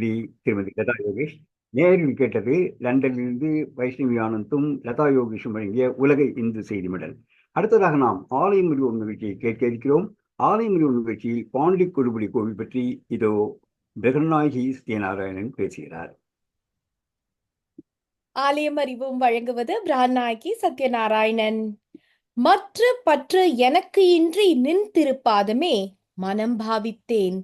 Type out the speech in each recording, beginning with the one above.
நன்றி திருமதி லதா யோகேஷ் நேரில் கேட்டது லண்டனிலிருந்து வைஷ்ணவி ஆனந்தும் லதா யோகேஷும் வழங்கிய உலக இந்து செய்தி மடல். அடுத்ததாக நாம் ஆலய முருகன் நிகழ்ச்சியை கேட்க இருக்கிறோம். ஆலய முருகன் நிகழ்ச்சியில் பாண்டி கொடுபடி கோவில் பற்றி இதோ பிரகநாயகி சத்யநாராயணன் பேசுகிறார். ஆலயம் அறிவும் வழங்குவது பிராநாயகி சத்யநாராயணன். மற்ற பற்று எனக்கு இன்றி நின் திருப்பாதமே மனம் பாவித்தேன்.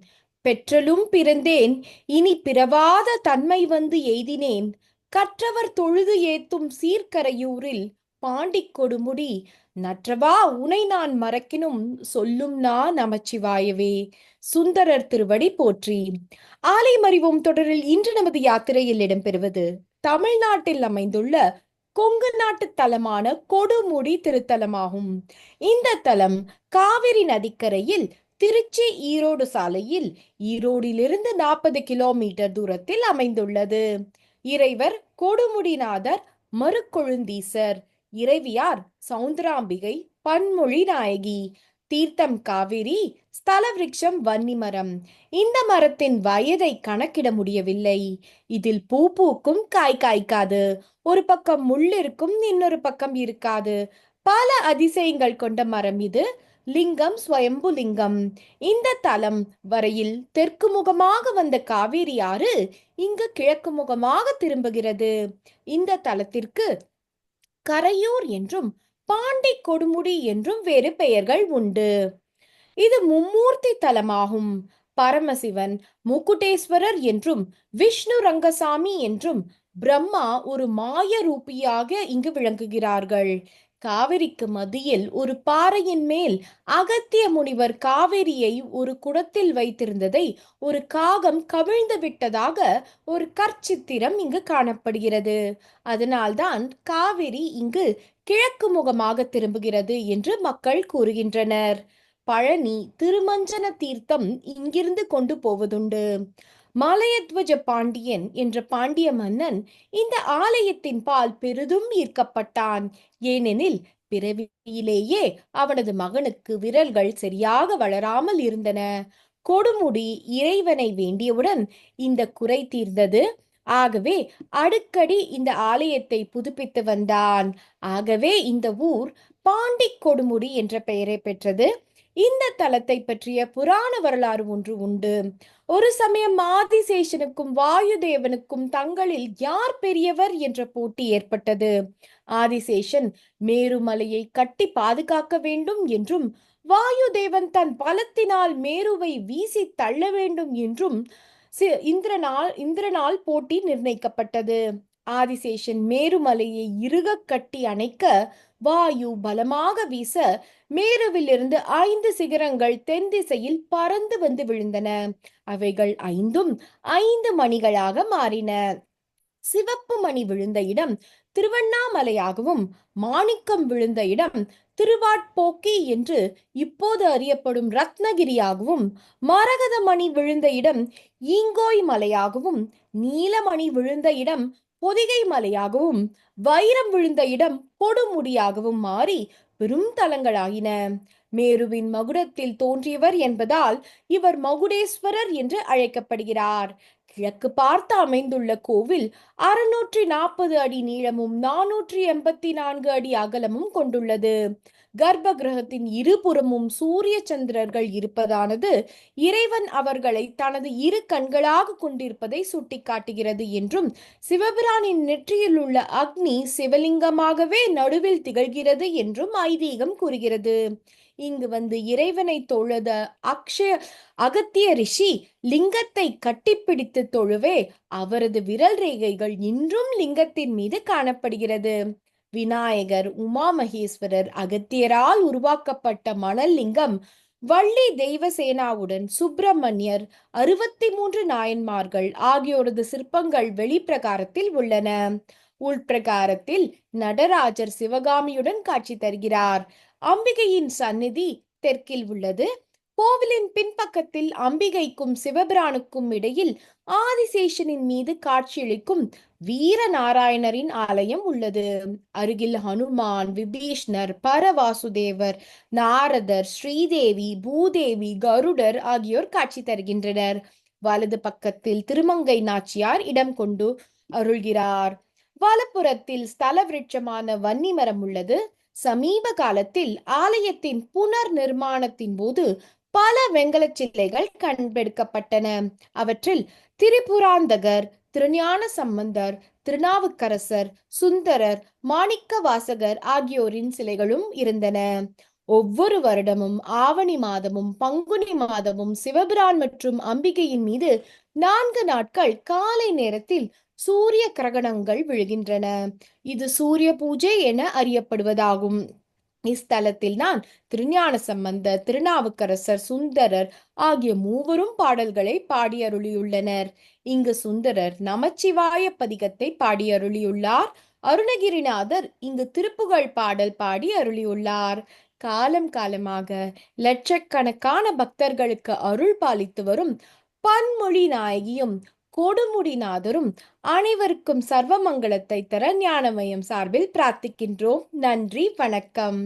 பெற்றலும் பிறந்தேன் இனி பிறவாத தன்மை வந்து எய்தினேன். கற்றவர் தொழுது ஏத்தும் சீர்கரையூரில் பாண்டிக் கொடுமுடி நற்றவா உனை நான் மறக்கினும் சொல்லும் நான் நமச்சிவாயவே. சுந்தரர் திருவடி போற்றி. ஆலை மறிவோம் தொடரில் இன்று நமது யாத்திரையில் இடம்பெறுவது தமிழ்நாட்டில் அமைந்துள்ள கொங்கு நாட்டு தலமான கொடுமுடி திருத்தலமாகும். இந்த தலம் காவிரி நதிக்கரையில் திருச்சி ஈரோடு சாலையில் ஈரோடிலிருந்து நாற்பது கிலோமீட்டர் தூரத்தில் அமைந்துள்ளது. இறைவர் கொடுமுடிநாதர் மறுக்கொழுந்தீசர். இறைவியார் சவுந்தராம்பிகை பன்மொழி நாயகி. தீர்த்தம் காவிரி ஸ்தல விருட்சம் வன்னிமரம் இந்த மரத்தின் வயதை கணக்கிட முடியவில்லை. இதில் பூ பூக்கும் காய் காய்க்காது. ஒரு பக்கம் முள் இருக்கும் இன்னொரு பக்கம் இருக்காது. பல அதிசயங்கள் கொண்ட மரம் இது. லிங்கம் ஸ்வயம்பு லிங்கம். இந்த தலம் வரையில் தெற்கு முகமாக வந்த காவேரி ஆறு இங்கு கிழக்கு முகமாக திரும்புகிறது. இந்த தலத்திற்கு கரையூர் என்றும் பாண்டி கொடுமுடி என்றும் வேறு பெயர்கள் உண்டு. இது மும்மூர்த்தி தலமாகும். பரமசிவன் முக்குட்டேஸ்வரர் என்றும் விஷ்ணு ரங்கசாமி என்றும் பிரம்மா ஒரு மாய ரூபியாக இங்கு விளங்குகிறார்கள். காவிரிக்கு மத்தியில் ஒரு பாறையின் மேல் அகத்திய முனிவர் காவிரியை ஒரு குடத்தில் வைத்திருந்ததை ஒரு காகம் கவிழ்ந்து விட்டதாக ஒரு கற்சித்திரம் இங்கு காணப்படுகிறது. அதனால்தான் காவிரி இங்கு கிழக்கு முகமாக திரும்புகிறது என்று மக்கள் கூறுகின்றனர். பழனி திருமஞ்சன தீர்த்தம் இங்கிருந்து கொண்டு போவதுண்டு. மலையத்வஜ பாண்டியன் என்ற பாண்டிய மன்னன் இந்த ஆலயத்தின் பால் பெரிதும் ஈர்க்கப்பட்டான். ஏனெனில் பிறவியிலேயே அவனது மகனுக்கு விரல்கள் சரியாக வளராமல் இருந்தன. கொடுமுடி இறைவனை வேண்டியவுடன் இந்த குறை தீர்ந்தது. ஆகவே அடிக்கடி இந்த ஆலயத்தை புதுப்பித்து வந்தான். ஆகவே இந்த ஊர் பாண்டி கொடுமுடி என்ற பெயரை பெற்றது. இந்த தலத்தை பற்றிய புராண வரலாறு ஒன்று உண்டு. ஒரு சமயம் ஆதிசேஷனுக்கும் வாயுதேவனுக்கும் தங்களில் யார் பெரியவர் என்ற போட்டி ஏற்பட்டது. ஆதிசேஷன் மேருமலையை கட்டி பாதுகாக்க வேண்டும் என்றும் வாயுதேவன் தன் பலத்தினால் மேருவை வீசி தள்ள வேண்டும் என்றும் இந்திரனால் இந்திரனால் போட்டி நிர்ணயிக்கப்பட்டது. ஆதிசேஷன் மேருமலையை இறுக கட்டி அணைக்க வாயு பலமாக வீச மேருவிலிருந்து ஐந்து சிகரங்கள் தென் திசையில் பறந்து வந்து விழுந்தன. அவைகள் ஐந்தும் ஐந்து மணிகளாக மாறின. சிவப்பு மணி விழுந்த இடம் திருவண்ணாமலையாகவும் மாணிக்கம் விழுந்த இடம் திருவாட்போக்கி என்று இப்போது அறியப்படும் ரத்னகிரியாகவும் மரகத மணி விழுந்த இடம் ஈங்கோய் மலையாகவும் நீலமணி விழுந்த இடம் பொதிகை மலையாகவும் வைரம் விழுந்த இடம் கொடுமுடியாகவும் மாறி பெரும் தலங்களாகின மேருவின் மகுடத்தில் தோன்றியவர் என்பதால் இவர் மகுடேஸ்வரர் என்று அழைக்கப்படுகிறார். கிழக்கு பார்த்து அமைந்துள்ள கோவில் அறுநூற்றி நாற்பது அடி நீளமும் நானூற்றி எண்பத்தி நான்கு அடி அகலமும் கொண்டுள்ளது. கர்ப்ப கிரகத்தின் இருபுறமும் சூரிய சந்திரர்கள் இருப்பதானது இறைவன் அவர்களை தனது இரு கண்களாக கொண்டிருப்பதை சுட்டிக்காட்டுகிறது என்றும் சிவபிரானின் நெற்றியில் உள்ள அக்னி சிவலிங்கமாகவே நடுவில் திகழ்கிறது என்றும் ஐதீகம் கூறுகிறது. இங்கு வந்து இறைவனை தொழுத அக்ஷய அகத்திய ரிஷி லிங்கத்தை கட்டிப்பிடித்து தொழுவே அவரது விரல் ரேகைகள் இன்றும் லிங்கத்தின் மீது காணப்படுகிறது. விநாயகர் உமா மகேஸ்வரர் அகத்தியரால் உருவாக்கப்பட்ட மணல் லிங்கம் வள்ளி தெய்வசேனாவுடன் சுப்பிரமணியர் அறுபத்தி மூன்று நாயன்மார்கள் ஆகியோரது சிற்பங்கள் வெளிப்பிரகாரத்தில் உள்ளன. உள்பிரகாரத்தில் நடராஜர் சிவகாமியுடன் காட்சி தருகிறார். அம்பிகையின் சந்நிதி தெற்கில் உள்ளது. கோவிலின் பின்பக்கத்தில் அம்பிகைக்கும் சிவபிரானுக்கும் இடையில் ஆதிசேஷனின் மீது காட்சியளிக்கும் வீரநாராயணரின் ஆலயம் உள்ளது. அருகில் ஹனுமான் விபீஷ்ணர் பரவாசுதேவர் நாரதர் ஸ்ரீதேவி பூதேவி கருடர் ஆகியோர் காட்சி தருகின்றனர். வலது பக்கத்தில் திருமங்கை நாச்சியார் இடம் கொண்டு அருள்கிறார். வலப்புறத்தில் ஸ்தல விருட்சமான வன்னி மரம் உள்ளது. சமீப காலத்தில் ஆலயத்தின் புனர் நிர்மாணத்தின் போது பல வெங்கல சிலைகள் கண்டெடுக்கப்பட்டன. அவற்றில் திரிபுராந்தகர் திருஞான சம்பந்தர் திருநாவுக்கரசர் சுந்தரர் மாணிக்க வாசகர் ஆகியோரின் சிலைகளும் இருந்தன. ஒவ்வொரு வருடமும் ஆவணி மாதமும் பங்குனி மாதமும் சிவபிரான் மற்றும் அம்பிகையின் மீது நான்கு நாட்கள் காலை நேரத்தில் சூரிய கிரகணங்கள் விழுகின்றன. இது சூரிய பூஜை என அறியப்படுவதாகும். இஸ்தலத்தில் நான் திருஞான சம்பந்தர் திருநாவுக்கரசர் சுந்தரர் ஆகிய மூவரும் பாடல்களை பாடியருளியுள்ளனர். இங்கு சுந்தரர் நமச்சிவாய பதிகத்தை பாடியருளியுள்ளார். அருணகிரிநாதர் இங்கு திருப்புகழ் பாடல் பாடி அருளியுள்ளார். காலம் காலமாக லட்சக்கணக்கான பக்தர்களுக்கு அருள் பாலித்து வரும் பன்மொழி நாயகியும் கொடுமுடிநாதரும் அனைவருக்கும் சர்வமங்கலத்தை தர ஞானமயம் சார்பில் பிரார்த்திக்கின்றோம். நன்றி வணக்கம்.